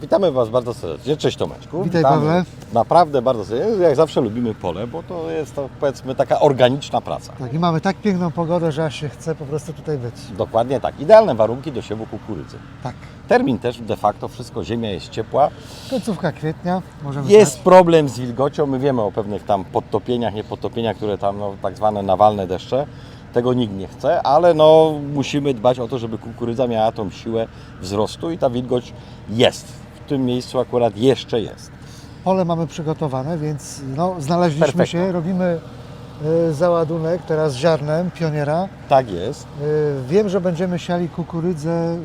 Witamy Was bardzo serdecznie. Cześć Tomeczku. Witaj, Witamy. Pawle. Naprawdę bardzo serdecznie. Jak zawsze lubimy pole, bo to jest to powiedzmy taka organiczna praca. Tak, i mamy tak piękną pogodę, że aż się chce po prostu tutaj być. Dokładnie tak. Idealne warunki do siewu kukurydzy. Tak. Termin też de facto wszystko, ziemia jest ciepła. Końcówka kwietnia, możemy Jest znać. problem z wilgocią. My wiemy o pewnych tam podtopieniach, niepodtopieniach, które tam no, tak zwane nawalne deszcze. Tego nikt nie chce, ale no, musimy dbać o to, żeby kukurydza miała tą siłę wzrostu i ta wilgoć jest. W tym miejscu akurat jeszcze jest. Pole mamy przygotowane, więc no, znaleźliśmy Perfekto. się, robimy y, załadunek teraz ziarnem pioniera. Tak jest. Y, wiem, że będziemy siali kukurydzę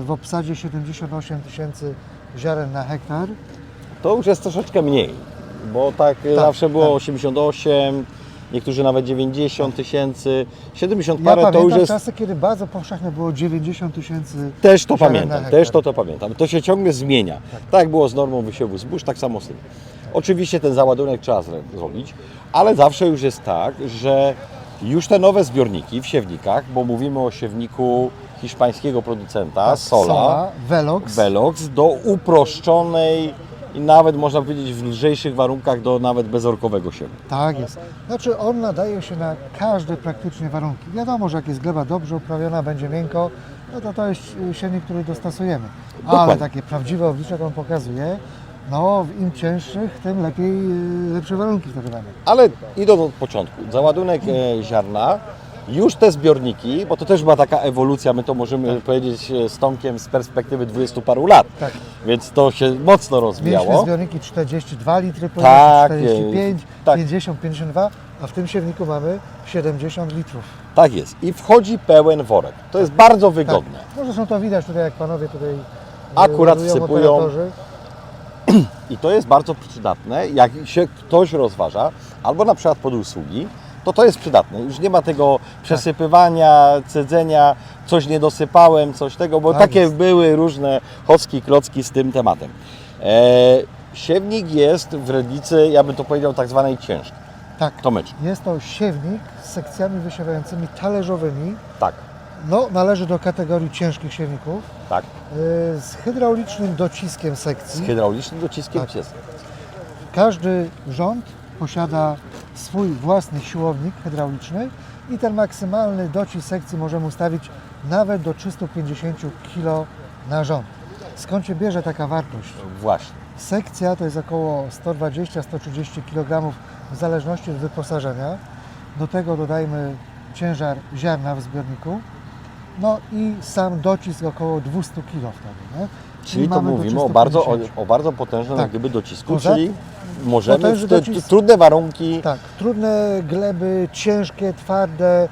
y, w obsadzie 78 tysięcy ziaren na hektar. To już jest troszeczkę mniej, bo tak, zawsze było tak. 88, niektórzy nawet 90 tysięcy, 70 Ja parę to pamiętam już jest... czasy, kiedy bardzo powszechne było 90 tysięcy Też to pamiętam, też to, to pamiętam. To się ciągle zmienia. Tak. jak było z normą wysiewu zbóż, tak samo z tym. Oczywiście ten załadunek trzeba zrobić, ale zawsze już jest tak, że już te nowe zbiorniki w siewnikach, bo mówimy o siewniku hiszpańskiego producenta, Tak, Sola, Velox. Velox, do uproszczonej i nawet można powiedzieć w lżejszych warunkach do nawet bezorkowego siewu. Tak jest. Znaczy on nadaje się na każde praktycznie warunki. Wiadomo, że jak jest gleba dobrze uprawiona, będzie miękko, no to to jest silnik, który dostosujemy. Ale Dokładnie. takie prawdziwe oblicze, jak on pokazuje, no im cięższych, tym lepiej, y, lepsze warunki wtedy mamy. Ale idąc od początku, załadunek e, ziarna, już te zbiorniki, bo to też była taka ewolucja, my to możemy powiedzieć e, z Tomkiem z perspektywy 20 paru lat, Tak. więc to się mocno Mieliśmy rozwijało. zbiorniki 42 litry, Tak, 45, e, tak. 50, 52, a w tym siewniku mamy 70 litrów. Tak jest. I wchodzi pełen worek. To jest bardzo Tak. wygodne. No zresztą to widać tutaj, jak panowie tutaj y, Akurat wsypują. operatorzy. I to jest bardzo przydatne, jak się ktoś rozważa, albo na przykład pod usługi, to to jest przydatne. Już nie ma tego przesypywania, cedzenia, coś nie dosypałem, coś tego, bo Tak takie jest. były różne chocki, klocki z tym tematem. E, siewnik jest w redlicy, ja bym to powiedział, tak zwanej ciężkiej. Tak. Tomeczku. Jest to siewnik z sekcjami wysiewającymi talerzowymi. Tak, No, należy do kategorii ciężkich siewników. tak. Yy, Z hydraulicznym dociskiem Z sekcji. hydraulicznym dociskiem Tak. jest. Każdy rząd posiada swój własny siłownik hydrauliczny i ten maksymalny docisk sekcji możemy ustawić nawet do 350 kg na rząd. Skąd się bierze taka wartość? Właśnie. Sekcja to jest około 120-130 kg w zależności od wyposażenia. Do tego dodajmy ciężar ziarna w zbiorniku. No i sam docisk około 200 kg wtedy. Nie? Czyli to mamy mówimy o bardzo, o, 350. o bardzo potężnym Tak. jak gdyby docisku, Poza- czyli możemy potężny w te, docisk- trudne warunki Tak, trudne gleby, ciężkie, twarde,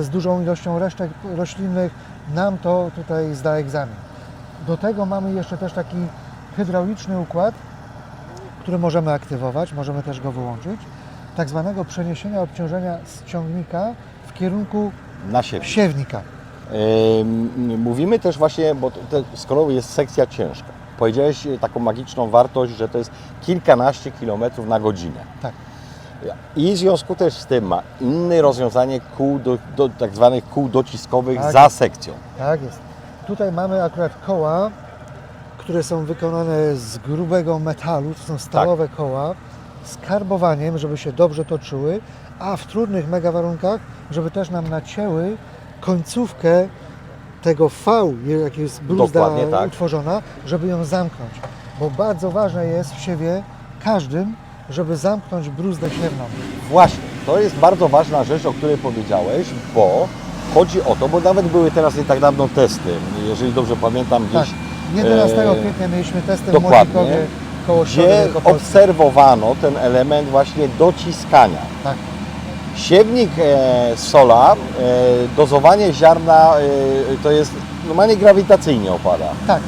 z dużą ilością resztek roślinnych, nam to tutaj zda egzamin. Do tego mamy jeszcze też taki hydrauliczny układ, który możemy aktywować, możemy też go wyłączyć, tak zwanego przeniesienia obciążenia z ciągnika w kierunku na siebie. siewnika. Mówimy też właśnie, bo skoro jest sekcja ciężka, powiedziałeś taką magiczną wartość, że to jest kilkanaście kilometrów na godzinę. Tak. I w związku też z tym ma inne rozwiązanie kół, do, do, tak zwanych kół dociskowych Tak. za sekcją. Tak jest. Tutaj mamy akurat koła, które są wykonane z grubego metalu, to są stalowe koła, z karbowaniem, żeby się dobrze toczyły, a w trudnych mega warunkach, żeby też nam nacięły końcówkę tego V, jak jest Dokładnie tak. utworzona, żeby ją zamknąć. Bo bardzo ważne jest w siewie każdym, żeby zamknąć bruzdę siewną. Właśnie, to jest bardzo ważna rzecz, o której powiedziałeś, bo chodzi o to, bo nawet były teraz nie tak dawno testy, jeżeli dobrze pamiętam Tak. gdzieś, 11 e, kwietnia mieliśmy testy w dokładnie. Młodnikowie koło Środy gdzie obserwowano ten element właśnie dociskania. Tak. Siewnik e, sola, e, dozowanie ziarna e, to jest normalnie grawitacyjnie opada. Tak,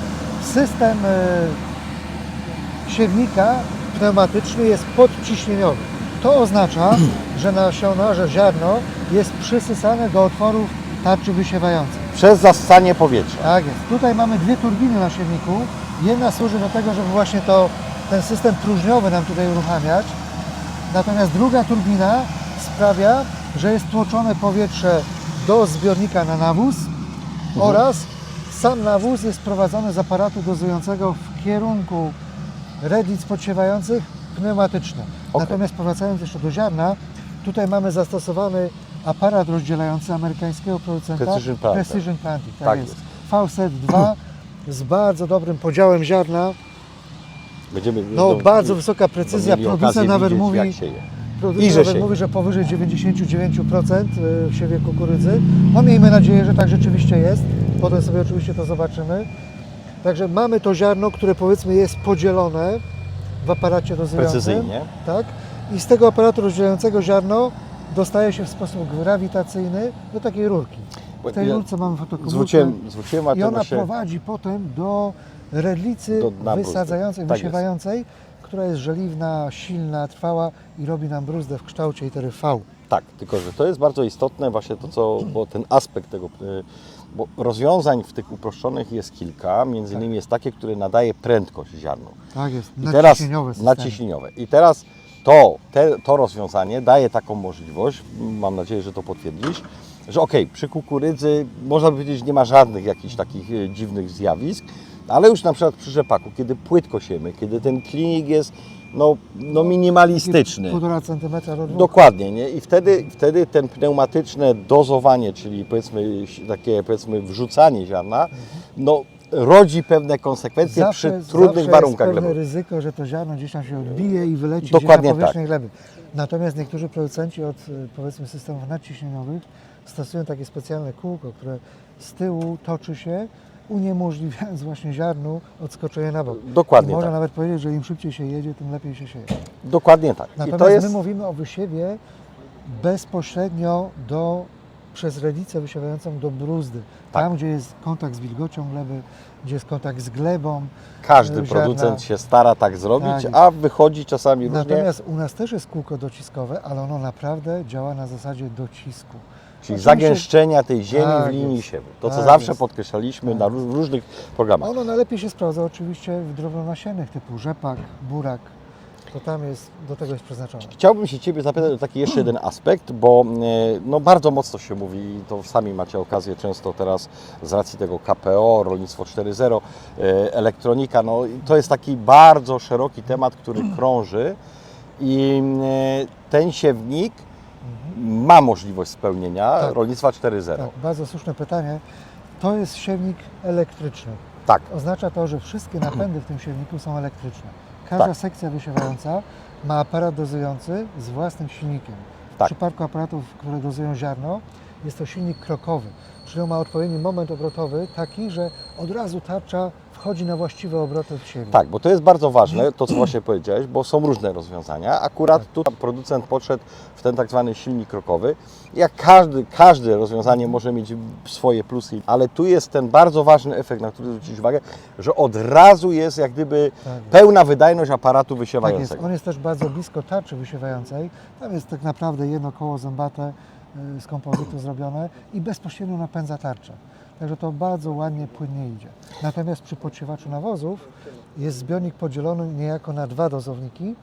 system siewnika pneumatyczny jest podciśnieniowy. To oznacza, że nasiona, że ziarno jest przysysane do otworów tarczy wysiewającej. Przez zassanie powietrza. Tak jest. Tutaj mamy dwie turbiny na siewniku. Jedna służy do tego, żeby właśnie to, ten system próżniowy nam tutaj uruchamiać. Natomiast druga turbina sprawia, że jest tłoczone powietrze do zbiornika na nawóz oraz sam nawóz jest prowadzony z aparatu dozującego w kierunku redic podsiewających pneumatyczne. Okej. Natomiast powracając jeszcze do ziarna, tutaj mamy zastosowany aparat rozdzielający amerykańskiego producenta Precision Planter. Precision Planting. Tak, Tak jest. VSET 2 z bardzo dobrym podziałem ziarna. Będziemy No, bardzo wysoka precyzja. Producent nawet mówi, producent nawet sieje. mówi, że powyżej 99% w siewie kukurydzy. No miejmy nadzieję, że tak rzeczywiście jest. Potem sobie oczywiście to zobaczymy. Także mamy to ziarno, które powiedzmy jest podzielone w aparacie dozującym. Precyzyjnie. Tak? I z tego aparatu rozdzielającego ziarno dostaje się w sposób grawitacyjny do takiej rurki. W tej Ja rurce mamy fotokomórkę Zwróciłem, zwróciłem i ona atencję. prowadzi potem do redlicy Do wysadzającej, Tak wysiewającej, która jest żeliwna, silna, trwała i robi nam bruzdę w kształcie litery V. Tak, tylko że to jest bardzo istotne właśnie to, co, bo ten aspekt tego, y, bo rozwiązań w tych uproszczonych jest kilka, między Tak. innymi jest takie, które nadaje prędkość ziarnu. Tak jest, I teraz naciśnieniowe systemy. naciśnieniowe. I teraz to, te, to rozwiązanie daje taką możliwość, mam nadzieję, że to potwierdzisz, że okej, przy kukurydzy można by powiedzieć, nie ma żadnych jakichś takich e, dziwnych zjawisk, ale już na przykład przy rzepaku, kiedy płytko siemy, kiedy ten klinik jest no, no minimalistyczny, Półtora centymetra do dwóch. Dokładnie, nie? I wtedy, wtedy ten pneumatyczne dozowanie, czyli powiedzmy takie powiedzmy wrzucanie ziarna, no rodzi pewne konsekwencje przy trudnych zawsze warunkach jest pewne glebowych. ryzyko, że to ziarno gdzieś tam się odbije i wyleci Dokładnie na powierzchnię tak. gleby. Natomiast niektórzy producenci od powiedzmy systemów nadciśnieniowych stosują takie specjalne kółko, które z tyłu toczy się, uniemożliwiając właśnie ziarnu odskoczenie na bok. Dokładnie I można tak. nawet powiedzieć, że im szybciej się jedzie, tym lepiej się sieje. Dokładnie tak. Natomiast to jest my mówimy o wysiewie bezpośrednio do, przez redicę wysiewającą do bruzdy. Tak. Tam, gdzie jest kontakt z wilgocią gleby, gdzie jest kontakt z glebą. każdy ziarna. producent się stara tak zrobić, Tak a wychodzi czasami różnie. Natomiast u nas też jest kółko dociskowe, ale ono naprawdę działa na zasadzie docisku. Czyli zagęszczenia tej ziemi Tak w linii jest. siewu. To, co Tak zawsze jest. podkreślaliśmy Tak na ró- różnych programach. Ono najlepiej się sprawdza oczywiście w drobnonasiennych typu rzepak, burak. To tam jest, do tego jest przeznaczone. Chciałbym się Ciebie zapytać o taki jeszcze jeden aspekt, bo e, no, bardzo mocno się mówi, i to sami macie okazję często teraz z racji tego KPO, Rolnictwo 4.0, e, elektronika, no, i to jest taki bardzo szeroki temat, który krąży i e, ten siewnik ma możliwość spełnienia Tak. Rolnictwa 4.0. Tak, bardzo słuszne pytanie. To jest siewnik elektryczny. Tak, Oznacza to, że wszystkie napędy w tym siewniku są elektryczne. Każda Tak. sekcja wysiewająca ma aparat dozujący z własnym silnikiem. W Tak. przypadku aparatów, które dozują ziarno, jest to silnik krokowy, czyli on ma odpowiedni moment obrotowy taki, że od razu tarcza wchodzi na właściwe obroty w siewie. Tak, bo to jest bardzo ważne, to co właśnie powiedziałeś, bo są różne rozwiązania. Akurat tu producent podszedł w ten tak zwany silnik krokowy. Jak każdy, każde rozwiązanie może mieć swoje plusy, ale tu jest ten bardzo ważny efekt, na który zwrócić uwagę, że od razu jest jak gdyby Tak. pełna wydajność aparatu Tak jest. wysiewającego. On jest też bardzo blisko tarczy wysiewającej. Tam jest tak naprawdę jedno koło zębate y, z kompozytu zrobione i bezpośrednio napędza tarczę. Także to bardzo ładnie, płynnie idzie. Natomiast przy podsiewaczu nawozów jest zbiornik podzielony niejako na dwa dozowniki.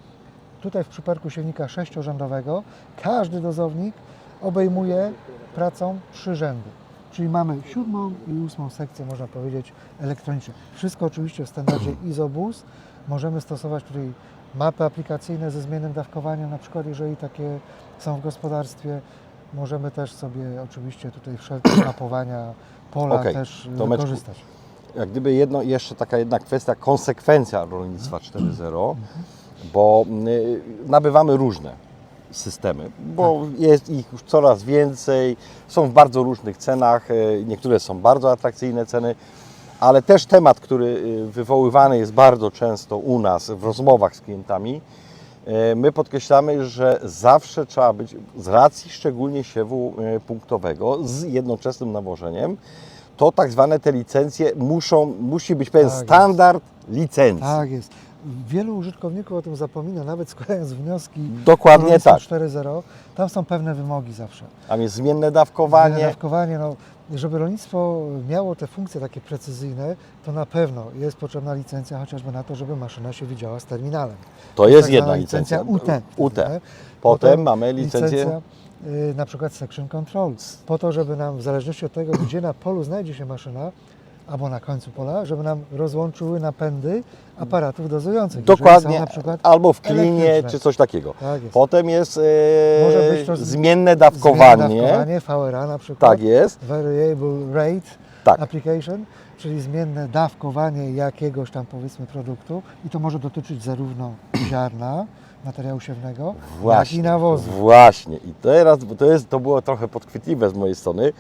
Tutaj w przypadku siewnika sześciorzędowego każdy dozownik obejmuje pracą trzy rzędy. Czyli mamy siódmą i ósmą sekcję, można powiedzieć, elektroniczną. Wszystko oczywiście w standardzie ISOBUS. Możemy stosować tutaj mapy aplikacyjne ze zmiennym dawkowaniem, na przykład jeżeli takie są w gospodarstwie. Możemy też sobie oczywiście tutaj wszelkie mapowania pola Okej, też Tomeczku, wykorzystać. jak gdyby jedno, jeszcze taka jedna kwestia, konsekwencja rolnictwa 4.0, bo y, nabywamy różne systemy, bo jest ich już coraz więcej, są w bardzo różnych cenach, y, niektóre są bardzo atrakcyjne ceny, ale też temat, który y, wywoływany jest bardzo często u nas w rozmowach z klientami, my podkreślamy, że zawsze trzeba być, z racji szczególnie siewu y, punktowego, z jednoczesnym nawożeniem, to tak zwane te licencje muszą, musi być pewien Tak jest. standard licencji. Tak jest. Wielu użytkowników o tym zapomina, nawet składając wnioski Dokładnie tak. 4.0, tam są pewne wymogi zawsze. Tam jest zmienne dawkowanie. Zmienne Dawkowanie, no, żeby rolnictwo miało te funkcje takie precyzyjne, to na pewno jest potrzebna licencja chociażby na to, żeby maszyna się widziała z terminalem. To jest tak jedna zwana licencja. UT. UT. nie? Potem mamy licencję. licencja, y, na przykład section control, po to, żeby nam w zależności od tego, gdzie na polu znajdzie się maszyna, albo na końcu pola, żeby nam rozłączyły napędy aparatów dozujących. Dokładnie, albo w klinie czy coś takiego. Tak jest. Potem jest e, Może być to z- zmienne Zmienne dawkowanie. dawkowanie VRA na przykład. Tak jest. Variable Rate Tak. Application, czyli zmienne dawkowanie jakiegoś tam powiedzmy produktu i to może dotyczyć zarówno ziarna, materiału siewnego, jak i nawozu. Właśnie. I teraz, bo to, jest, to było trochę podchwytliwe z mojej strony.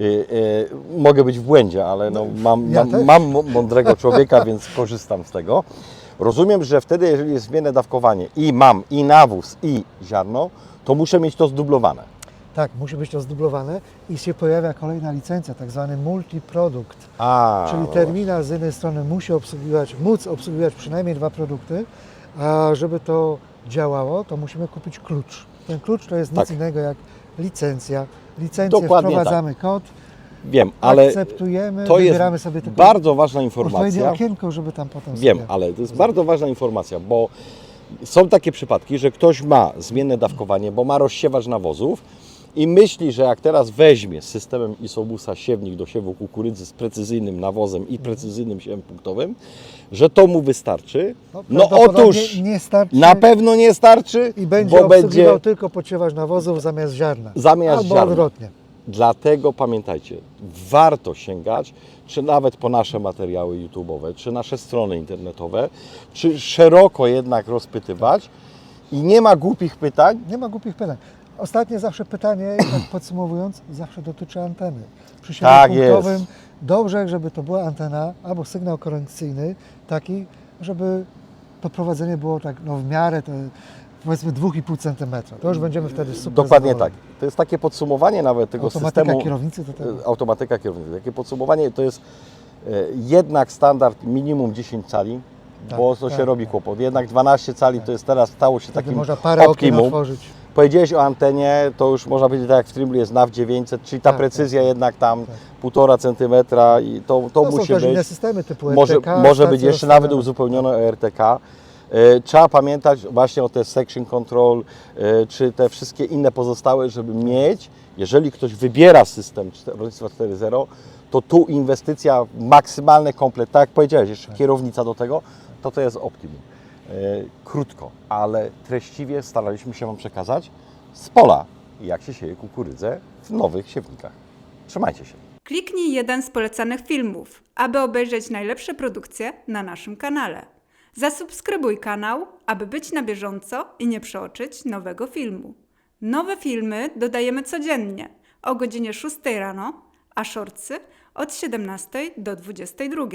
Y, y, mogę być w błędzie, ale no, mam, ja mam, mam mą- mądrego człowieka, więc korzystam z tego. Rozumiem, że wtedy, jeżeli jest zmienne dawkowanie i mam i nawóz, i ziarno, to muszę mieć to zdublowane. Tak, musi być to zdublowane i się pojawia kolejna licencja, tak zwany multiprodukt. A, Czyli no terminal z jednej strony musi obsługiwać, móc obsługiwać przynajmniej dwa produkty, a żeby to działało, to musimy kupić klucz. Ten klucz to jest nic Tak. innego jak licencja. Licencję Dokładnie wprowadzamy kod, Wiem, ale akceptujemy, to jest wybieramy sobie tylko bardzo ważna informacja. okienko, żeby tam potem Wiem, sobie... ale to jest bardzo ważna informacja, bo są takie przypadki, że ktoś ma zmienne dawkowanie, bo ma rozsiewacz nawozów i myśli, że jak teraz weźmie z systemem Isobusa siewnik do siewu kukurydzy z precyzyjnym nawozem i precyzyjnym siewem punktowym, że to mu wystarczy. No, prawdopodobnie otóż nie starczy na pewno nie starczy, i będzie bo będzie tylko podsiewacz nawozów zamiast ziarna. Zamiast Albo ziarna. odwrotnie. Dlatego pamiętajcie, warto sięgać, czy nawet po nasze materiały YouTube'owe, czy nasze strony internetowe, czy szeroko jednak rozpytywać i nie ma głupich pytań. Nie ma głupich pytań. Ostatnie zawsze pytanie, tak podsumowując, zawsze dotyczy anteny. Przy Tak punktowym jest. dobrze, żeby to była antena albo sygnał korekcyjny taki, żeby to prowadzenie było tak no, w miarę to, powiedzmy 2,5 cm. To już będziemy wtedy super Dokładnie tak. zadowoleni. To jest takie podsumowanie nawet tego Automatyka systemu. kierownicy to tak. e, Automatyka kierownicy. Takie podsumowanie to jest e, jednak standard minimum 10 cali, Tak, bo to tak, się robi tak. kłopot. Jednak 12 cali to jest teraz stało się Wtedy takim można parę okien optimum. otworzyć. Powiedziałeś o antenie, to już można powiedzieć tak jak w Trimble jest NAV 900, czyli ta Tak, precyzja jednak tam tak. półtora centymetra i to, to To są musi inne być. systemy typu Może, RTK, może być stacje jeszcze nawet uzupełnione o RTK. E, Trzeba pamiętać właśnie o te section control, e, czy te wszystkie inne pozostałe, żeby mieć, jeżeli ktoś wybiera system czte- rolnictwa 4.0, to tu inwestycja, maksymalny komplet, tak jak powiedziałeś, jeszcze kierownica do tego, to to jest optimum. E, Krótko, ale treściwie staraliśmy się Wam przekazać z pola, jak się sieje kukurydzę w nowych siewnikach. Trzymajcie się. Kliknij jeden z polecanych filmów, aby obejrzeć najlepsze produkcje na naszym kanale. Zasubskrybuj kanał, aby być na bieżąco i nie przeoczyć nowego filmu. Nowe filmy dodajemy codziennie o godzinie 6 rano, a shortsy od 17 do 22.